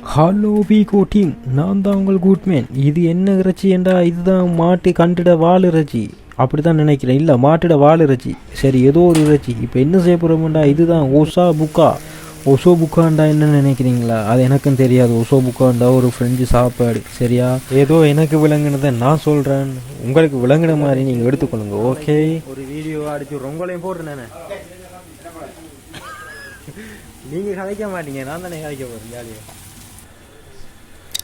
Hello Vikho team நான் தான் உங்கள் குட்மேன் இது என்ன இறைச்சி என்றா இதுதான் மாட்டு கண்டிட வால் இறைச்சி. அப்படி தான் நினைக்கிறேன். இல்லை மாட்டிட வால் இறைச்சி. சரி ஏதோ ஒரு இறைச்சி. இப்போ என்ன செய்ய போகிறோம்டா இதுதான் ஓசா புக்கா ஒசோ புக்காண்டா என்ன நினைக்கிறீங்களா? அது எனக்கும் தெரியாது. ஒசோ புக்காண்டா ஒரு ஃப்ரெஞ்சு சாப்பாடு. சரியா? ஏதோ எனக்கு விளங்குனதை நான் சொல்கிறேன் உங்களுக்கு விளங்குன மாதிரி நீங்கள் எடுத்துக்கொள்ளுங்க ஓகே ஒரு வீடியோ அடிச்சு ரொம்பலையும் போடுறேன் நீங்கள் கதைக்க மாட்டீங்க. நான் தானே கதைக்க போகிறேன் ஜாலியாக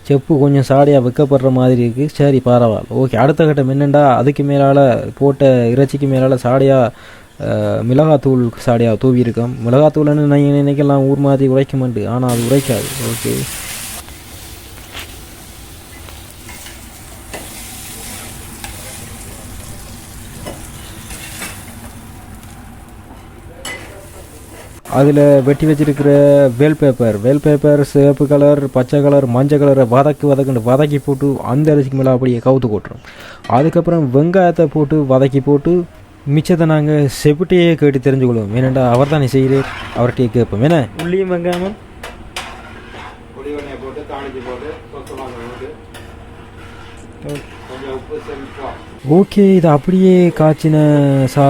செப்பு கொஞ்சம் சாடியாக வைக்கப்படுற மாதிரி இருக்குது சரி பரவாயில்ல. ஓகே அடுத்த கட்டம் என்னெண்டா? அதுக்கு மேலால் போட்ட இறைச்சிக்கு மேலால் சாடியாக மிளகாத்தூள் சாடியாக தூவியிருக்கோம். மிளகாத்தூள்னு நீங்கள் நினைக்கலாம் ஊர் மாதிரி உடைக்க மாட்டேன் ஆனால் அது உரைக்காது ஓகே அதில் வெட்டி வச்சிருக்கிற வேல் பேப்பர் வேல் பேப்பர் சிவப்பு கலர் பச்சை கலர் மஞ்சள் கலரை வதக்கு வதக்குன்னு வதக்கி போட்டு அந்த அரிசிக்கு மேலே அப்படியே கவுத்து போட்டுரும் அதுக்கப்புறம் வெங்காயத்தை போட்டு வதக்கி போட்டு மிச்சத்தை நாங்கள் செப்பிட்டையே கேட்டு தெரிஞ்சுக்கொள்வோம். ஏனண்டா அவர் தானே செய்கிறார் அவர்கிட்டயே கேட்போம். ஏன்னா உள்ளியும் வெங்காயமும். போட்டு போட்டு சொத்தமாக போட்டு கொஞ்சம் உப்பு செமிப்பா ஓகே இது அப்படியே காய்ச்சின சா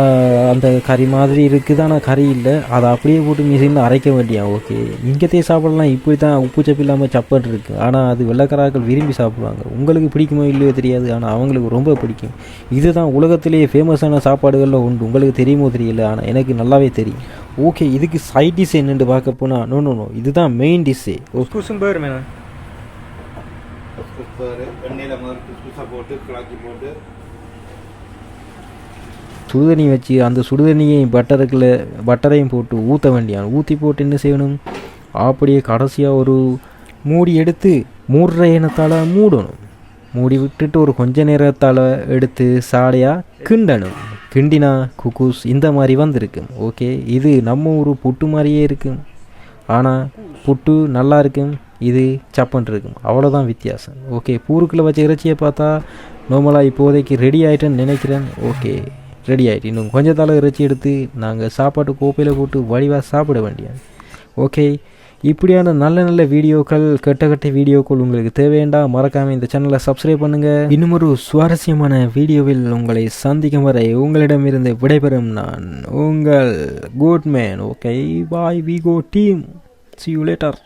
அந்த கறி மாதிரி இருக்குது. ஆனால் கறி இல்லை. அதை அப்படியே போட்டு மிஷினில் அரைக்க வேண்டியா? ஓகே. இங்கத்தையே சாப்பிடலாம். இப்படி தான் உப்பு சப்பு இல்லாமல் சப்பன் இருக்குது ஆனால் அது வெள்ளைக்கராக்கள் விரும்பி சாப்பிடுவாங்க. உங்களுக்கு பிடிக்குமோ இல்லையோ தெரியாது. ஆனால் அவங்களுக்கு ரொம்ப பிடிக்கும். இதுதான் உலகத்திலேயே ஃபேமஸான சாப்பாடுகளில் உண்டு உங்களுக்கு தெரியுமோ தெரியல. ஆனால் எனக்கு நல்லாவே தெரியும். ஓகே இதுக்கு சைட் டிஷ் என்னென்னு பார்க்க போனால் நோ நோ நோ இதுதான் மெயின் டிஷ்ஷே குசும் பேர் எண்ணெயில் முதல் போட்டு கிளாக்கி போட்டு. சுடுதண்ணி வச்சு அந்த சுடுதண்ணியை பட்டருக்குள்ள பட்டரையும் போட்டு ஊற்ற வேண்டியான் ஊற்றி போட்டு என்ன செய்யணும்? அப்படியே கடைசியாக ஒரு மூடி எடுத்து மூடுற இனத்தால் மூடணும். மூடி விட்டுட்டு ஒரு கொஞ்ச நேரத்தால் எடுத்து சாடையாக கிண்டணும். கிண்டினா குக்கூஸ் இந்த மாதிரி வந்திருக்கும் ஓகே இது நம்ம ஊர் புட்டு மாதிரியே இருக்கும் ஆனால் புட்டு நல்லா இருக்கும் இது சப்பன் இருக்கும். அவ்வளோதான் வித்தியாசம். ஓகே பூருக்குள்ளே வச்ச இறைச்சியை பார்த்தா நார்மலாக இப்போதைக்கு ரெடி ஆகிட்டேன்னு நினைக்கிறேன். ஓகே ரெடி ஆகிட்டு இன்னும் கொஞ்சத்தால் இறைச்சி எடுத்து நாங்கள் சாப்பாட்டு கோப்பையில் போட்டு வடிவாக சாப்பிட வேண்டியது. ஓகே இப்படியான நல்ல நல்ல வீடியோக்கள் கெட்ட கெட்ட வீடியோக்கள் உங்களுக்கு தேவையண்டா மறக்காமல் இந்த சேனலை சப்ஸ்கிரைப் பண்ணுங்கள் இன்னும் ஒரு சுவாரஸ்யமான வீடியோவில் உங்களை சந்திக்கும் வரை உங்களிடமிருந்து விடைபெறும் நான் உங்கள் good man okay bye we go team see you later